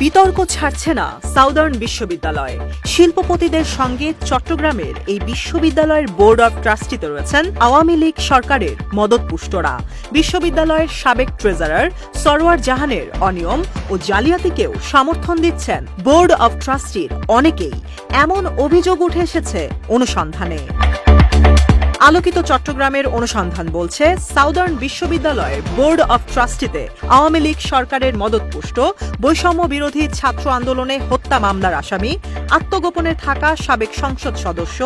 বিতর্ক ছাড়ছে না সাউদার্ন বিশ্ববিদ্যালয়। শিল্পপতিদের সঙ্গে চট্টগ্রামের এই বিশ্ববিদ্যালয়ের বোর্ড অব ট্রাস্টিতে রয়েছেন আওয়ামী লীগ সরকারের মদতপুষ্টরা। বিশ্ববিদ্যালয়ের সাবেক ট্রেজারার সরোয়ার জাহানের অনিয়ম ও জালিয়াতিকেও সমর্থন দিচ্ছেন বোর্ড অব ট্রাস্টির অনেকেই। এমন অভিযোগ উঠে এসেছে অনুসন্ধানে। আলোকিত চট্টগ্রামের অনুসন্ধান বলছে, সাউদার্ন বিশ্ববিদ্যালয়ের বোর্ড অব ট্রাস্টিতে আওয়ামী লীগ সরকারের মদতপুষ্ট, বৈষম্য বিরোধী ছাত্র আন্দোলনে হত্যা মামলার আসামি, আত্মগোপনে থাকা সাবেক সংসদ সদস্য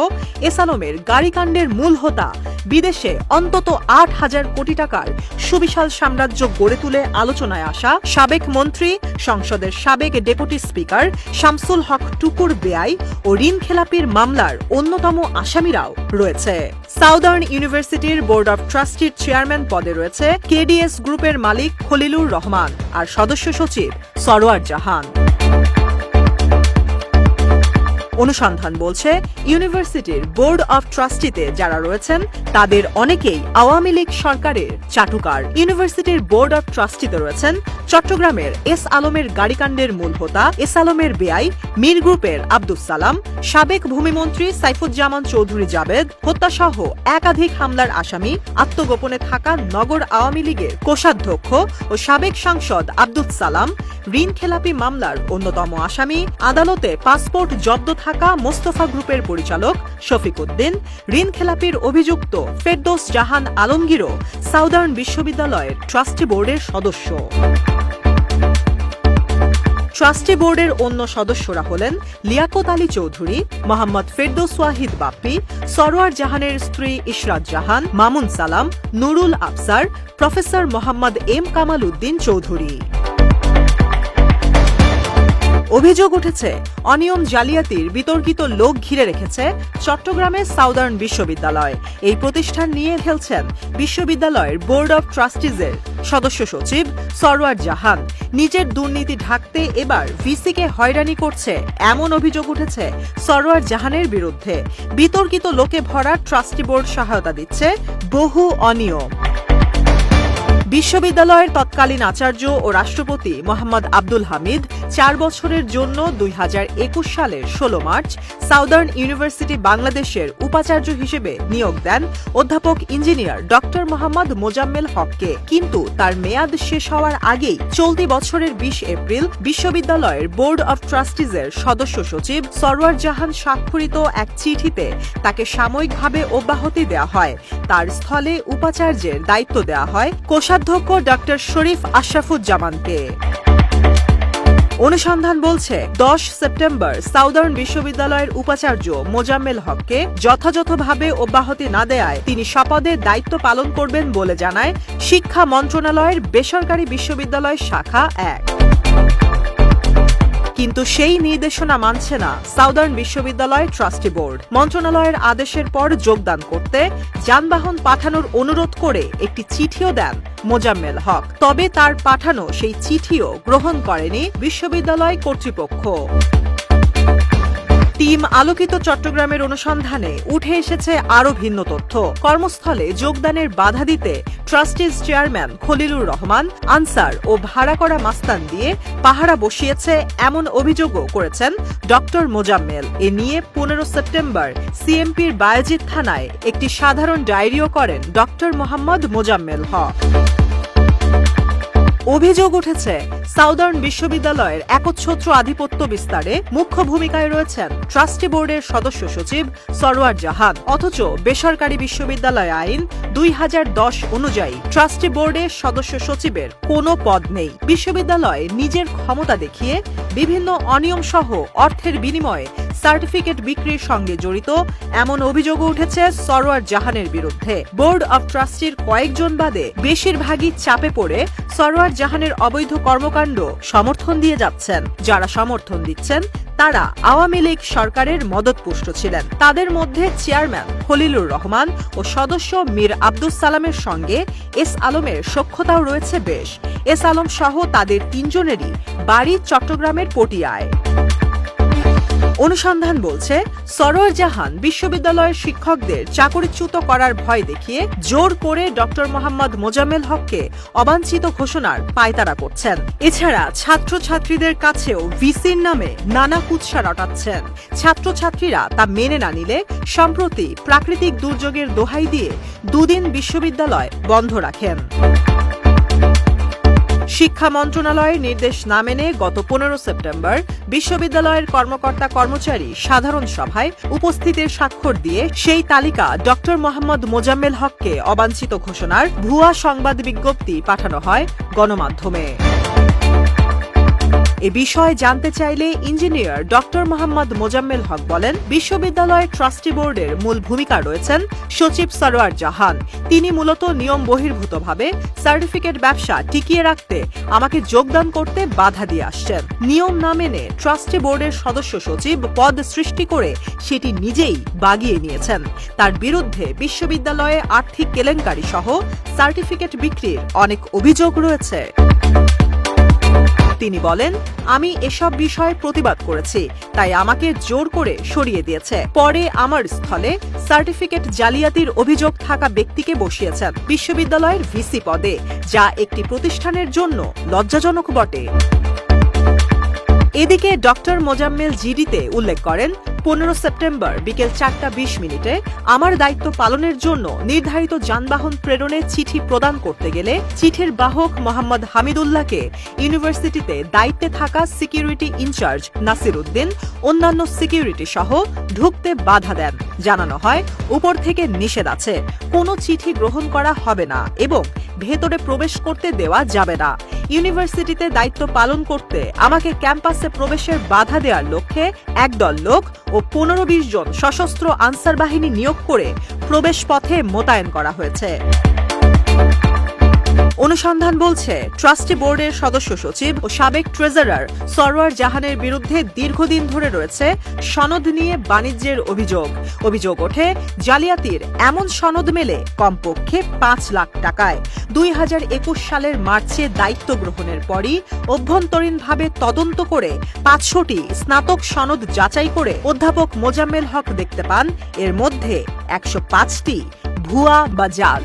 এসালমের গাড়িকাণ্ডের মূল হোতা, বিদেশে অন্তত আট হাজার কোটি টাকার সুবিশাল সাম্রাজ্য গড়ে তুলে আলোচনায় আসা সাবেক মন্ত্রী, সংসদের সাবেক ডেপুটি স্পিকার শামসুল হক টুকুর বেআই ও ঋণ খেলাপির মামলার অন্যতম আসামিরাও রয়েছে। সাউদার্ন ইউনিভার্সিটির বোর্ড অব ট্রাস্টির চেয়ারম্যান পদে রয়েছে কেডিএস গ্রুপের মালিক খলিলুর রহমান আর সদস্য সচিব সরোয়ার জাহান। অনুসন্ধান বলছে, ইউনিভার্সিটির বোর্ড অব ট্রাস্টিতে যারা রয়েছেন, তাদের অনেকেই আওয়ামী লীগ সরকারের চাটুকার। ইউনিভার্সিটির বোর্ড অব ট্রাস্টিতে রয়েছেন চট্টগ্রামের এস আলমের গাড়িকাণ্ডের মূল হোতা, এস আলমের বেআই, মীর গ্রুপের আব্দুস সালাম, সাবেক ভূমিমন্ত্রী সাইফুজ্জামান চৌধুরী জাবেদ, হত্যাসহ একাধিক হামলার আসামি আত্মগোপনে থাকা নগর আওয়ামী লীগের কোষাধ্যক্ষ ও সাবেক সাংসদ আব্দুল সালাম, ঋণ খেলাপি মামলার অন্যতম আসামি, আদালতে পাসপোর্ট জব্দ থাকা মোস্তফা গ্রুপের পরিচালক শফিক উদ্দিন, ঋণ খেলাপির অভিযুক্ত ফেরদৌস জাহান আলমগীরও সাউদার্ন বিশ্ববিদ্যালয়ের ট্রাস্টি বোর্ডের সদস্য। ট্রাস্টি বোর্ডের অন্য সদস্যরা হলেন লিয়াকত আলী চৌধুরী, মোহাম্মদ ফেরদৌস ওয়াহিদ বাপ্পি, সরোয়ার জাহানের স্ত্রী ইশরাত জাহান, মামুন সালাম, নুরুল আফসার, প্রফেসর মোহাম্মদ এম কামাল উদ্দিন চৌধুরী। অভিযোগ উঠেছে, অনিয়ম জালিয়াতির বিতর্কিত লোক ঘিরে রেখেছে চট্টগ্রামের সাউদার্ন বিশ্ববিদ্যালয়। এই প্রতিষ্ঠান নিয়ে খেলছেন বিশ্ববিদ্যালয়ের বোর্ড অব ট্রাস্টিজের সদস্য সচিব সরওয়ার জাহান। নিজের দুর্নীতি ঢাকতে এবার ভিসিকে হয়রানি করছে এমন অভিযোগ উঠেছে সরওয়ার জাহানের বিরুদ্ধে। বিতর্কিত লোকে ভরা ট্রাস্টি বোর্ড সহায়তা দিচ্ছে বহু অনিয়ম। বিশ্ববিদ্যালয়ের তৎকালীন আচার্য ও রাষ্ট্রপতি মোহাম্মদ আব্দুল হামিদ চার বছরের জন্য দুই হাজার একুশ সালের ষোলো মার্চ সাউদার্ন ইউনিভার্সিটি বাংলাদেশের উপাচার্য হিসেবে নিয়োগ দেন অধ্যাপক ইঞ্জিনিয়ার ডক্টর মোহাম্মদ মোজাম্মেল হককে। কিন্তু তার মেয়াদ শেষ হওয়ার আগেই চলতি বছরের বিশ এপ্রিল বিশ্ববিদ্যালয়ের বোর্ড অব ট্রাস্টিজের সদস্য সচিব সরওয়ার জাহান স্বাক্ষরিত এক চিঠিতে তাকে সাময়িকভাবে অব্যাহতি দেওয়া হয়। তার স্থলে উপাচার্যের দায়িত্ব দেওয়া হয় কোষাধ্যক্ষ ডক্টর শরীফ আশরাফুজ্জামানকে। অনুসন্ধান বলছে, দশ সেপ্টেম্বর সাউদার্ন বিশ্ববিদ্যালয়ের উপাচার্য মোজাম্মেল হককে যথাযথভাবে অব্যাহতি না দেয়ায় তিনি শপথে দায়িত্ব পালন করবেন বলে জানায় শিক্ষা মন্ত্রণালয়ের বেসরকারি বিশ্ববিদ্যালয় শাখা এক। কিন্তু সেই নির্দেশনা মানছে না সাউদার্ন বিশ্ববিদ্যালয় ট্রাস্টি বোর্ড। মন্ত্রণালয়ের আদেশের পর যোগদান করতে যানবাহন পাঠানোর অনুরোধ করে একটি চিঠিও দেন মোজাম্মেল হক। তবে তার পাঠানো সেই চিঠিও গ্রহণ করেনি বিশ্ববিদ্যালয় কর্তৃপক্ষ। টিম আলোকিত চট্টগ্রামের অনুসন্ধানে উঠে এসেছে আরও ভিন্ন তথ্য। কর্মস্থলে যোগদানের বাধা দিতে ট্রাস্টিজ চেয়ারম্যান খলিলুর রহমান, আনসার ও ভাড়া করা মাস্তান দিয়ে পাহারা বসিয়েছে এমন অভিযোগও করেছেন ডক্টর মোজাম্মেল। এ নিয়ে পনেরো সেপ্টেম্বর সিএমপির বায়োজিৎ থানায় একটি সাধারণ ডায়েরিও করেন ডক্টর মোহাম্মদ মোজাম্মেল হক। অভিযোগ উঠেছে, সাউদার্ন বিশ্ববিদ্যালয়ের একচ্ছত্র আধিপত্য বিস্তারে মুখ্য ভূমিকায় রয়েছেন ট্রাস্টি বোর্ডের সদস্য সচিব সরওয়ার জাহান। অথচ বেসরকারি বিশ্ববিদ্যালয় আইন দুই হাজার দশ অনুযায়ী ট্রাস্টি বোর্ডের সদস্য সচিবের কোনো পদ নেই। বিশ্ববিদ্যালয় নিজের ক্ষমতা দেখিয়ে বিভিন্ন অনিয়ম সহ অর্থের বিনিময়ে সার্টিফিকেট বিক্রির সঙ্গে জড়িত এমন অভিযোগও উঠেছে সরোয়ার জাহানের বিরুদ্ধে। বোর্ড অব ট্রাস্টির কয়েকজন বাদে বেশিরভাগই চাপে পড়ে সরোয়ার জাহানের অবৈধ কর্মকাণ্ড সমর্থন দিয়ে যাচ্ছেন। যারা সমর্থন দিচ্ছেন, তারা আওয়ামী লীগ সরকারের মদতপুষ্ট ছিলেন। তাদের মধ্যে চেয়ারম্যান খলিলুর রহমান ও সদস্য মীর আব্দুস সালামের সঙ্গে এস আলমের সখ্যতাও রয়েছে বেশ। এস আলম সহ তাদের তিনজনেরই বাড়ি চট্টগ্রামের পটিয়ায়। অনুসন্ধান বলছে, সরোয়ার জাহান বিশ্ববিদ্যালয়ের শিক্ষকদের চাকরিচ্যুত করার ভয় দেখিয়ে জোর করে ডক্টর মোহাম্মদ মোজাম্মেল হককে অবাঞ্ছিত ঘোষণার পায়তারা করছেন। এছাড়া ছাত্রছাত্রীদের কাছেও ভিসির নামে নানা কুৎসা রটাচ্ছেন। ছাত্রছাত্রীরা তা মেনে না নিলে সম্প্রতি প্রাকৃতিক দুর্যোগের দোহাই দিয়ে দুদিন বিশ্ববিদ্যালয় বন্ধ রাখেন। শিক্ষা মন্ত্রণালয়ের নির্দেশ না মেনে গত পনেরো সেপ্টেম্বর বিশ্ববিদ্যালয়ের কর্মকর্তা কর্মচারী সাধারণ সভায় উপস্থিতের স্বাক্ষর দিয়ে সেই তালিকা ড মোহাম্মদ মোজাম্মেল হককে অবাঞ্ছিত ঘোষণার ভুয়া সংবাদ বিজ্ঞপ্তি পাঠানো হয় গণমাধ্যমে। এ বিষয়ে জানতে চাইলে ইঞ্জিনিয়ার ডক্টর মোহাম্মদ মোজাম্মেল হক বলেন বিশ্ববিদ্যালয়ের ট্রাস্টি বোর্ডের মূল ভূমিকা রয়েছেন সচিব সরোয়ার জাহান। তিনি মূলত নিয়ম বহির্ভূতভাবে সার্টিফিকেট ব্যবসা টিকিয়ে রাখতে, আমাকে যোগদান করতে বাধা দিয়ে আসছেন। নিয়ম না মেনে ট্রাস্টি বোর্ডের সদস্য সচিব পদ সৃষ্টি করে সেটি নিজেই বাগিয়ে নিয়েছেন। তার বিরুদ্ধে বিশ্ববিদ্যালয়ে আর্থিক কেলেঙ্কারি সহ সার্টিফিকেট বিক্রির অনেক অভিযোগ রয়েছে। তিনি বলেন, আমি এসব বিষয়ে প্রতিবাদ করেছি, তাই আমাকে জোর করে সরিয়ে দিয়েছে। পরে আমার স্থলে সার্টিফিকেট জালিয়াতির অভিযোগ থাকা ব্যক্তিকে বসিয়েছেন বিশ্ববিদ্যালয়ের ভিসি পদে, যা একটি প্রতিষ্ঠানের জন্য লজ্জাজনক বটে। এদিকে ডক্টর মোজাম্মেল জিডিতে উল্লেখ করেন, পনেরো সেপ্টেম্বর বিকেল চারটা বিশ মিনিটে আমার দায়িত্ব পালনের জন্য নির্ধারিত যানবাহন প্রেরণে চিঠি প্রদান করতে গেলে চিঠির বাহক মোহাম্মদ হামিদুল্লাহকে ইউনিভার্সিটিতে দায়িত্বে থাকা সিকিউরিটি ইনচার্জ নাসির উদ্দিন, অন্যান্য সিকিউরিটি সহ ঢুকতে বাধা দেন। জানানো হয়, উপর থেকে নিষেধ আছে, কোনো চিঠি গ্রহণ করা হবে না এবং ভেতরে প্রবেশ করতে দেওয়া যাবে না। ইউনিভার্সিটিতে দায়িত্ব পালন করতে আমাকে ক্যাম্পাসে প্রবেশের বাধা দেওয়ার লক্ষ্যে একদল লোক ও পনেরো বিশ জন সশস্ত্র আনসার বাহিনী নিয়োগ করে প্রবেশ পথে মোতায়েন করা হয়েছে। অনুসন্ধান বলছে, ট্রাস্টি বোর্ডের সদস্য সচিব ও সাবেক ট্রেজারার সরওয়ার জাহানের বিরুদ্ধে দীর্ঘদিন ধরে রয়েছে সনদ নিয়ে বাণিজ্যের অভিযোগ। অভিযোগ ওঠে, জালিয়াতির এমন সনদ মেলে কমপক্ষে পাঁচ লাখ টাকায়। দুই হাজার একুশ সালের মার্চে দায়িত্ব গ্রহণের পরই অভ্যন্তরীণভাবে তদন্ত করে পাঁচশোটি স্নাতক সনদ যাচাই করে অধ্যাপক মোজাম্মেল হক দেখতে পান, এর মধ্যে একশো পাঁচটি ভুয়া বা জাল।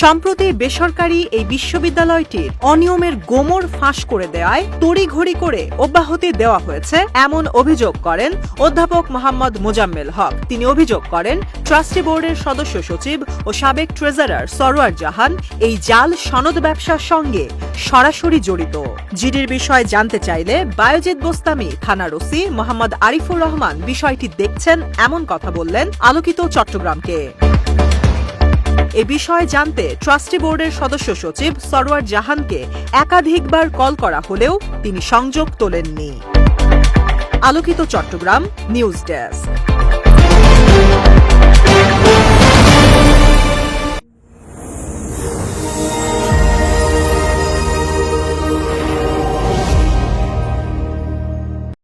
সম্প্রতি বেসরকারি এই বিশ্ববিদ্যালয়টির অনিয়মের গোমর ফাঁস করে দেওয়ায় তড়িঘড়ি করে অব্যাহতি দেওয়া হয়েছে। এমন অভিযোগ করেন অধ্যাপক মোহাম্মদ মোজাম্মেল হক। তিনি অভিযোগ করেন, ট্রাস্টি বোর্ডের সদস্য সচিব ও সাবেক ট্রেজারার সরোয়ার জাহান এই জাল সনদ ব্যবসার সঙ্গে সরাসরি জড়িত। জিডির বিষয়ে জানতে চাইলে বায়োজিৎ বোস্তামি থানার ওসি মোহাম্মদ আরিফুর রহমান বিষয়টি দেখছেন। এমন কথা বললেন আলোকিত চট্টগ্রামকে। এ বিষয়ে জানতে ট্রাস্টি বোর্ডের সদস্য সচিব সরওয়ার জাহানকে একাধিকবার কল করা হলেও তিনি সংযোগ তোলেননি। আলোকিত চট্টগ্রাম নিউজ ডেস্ক।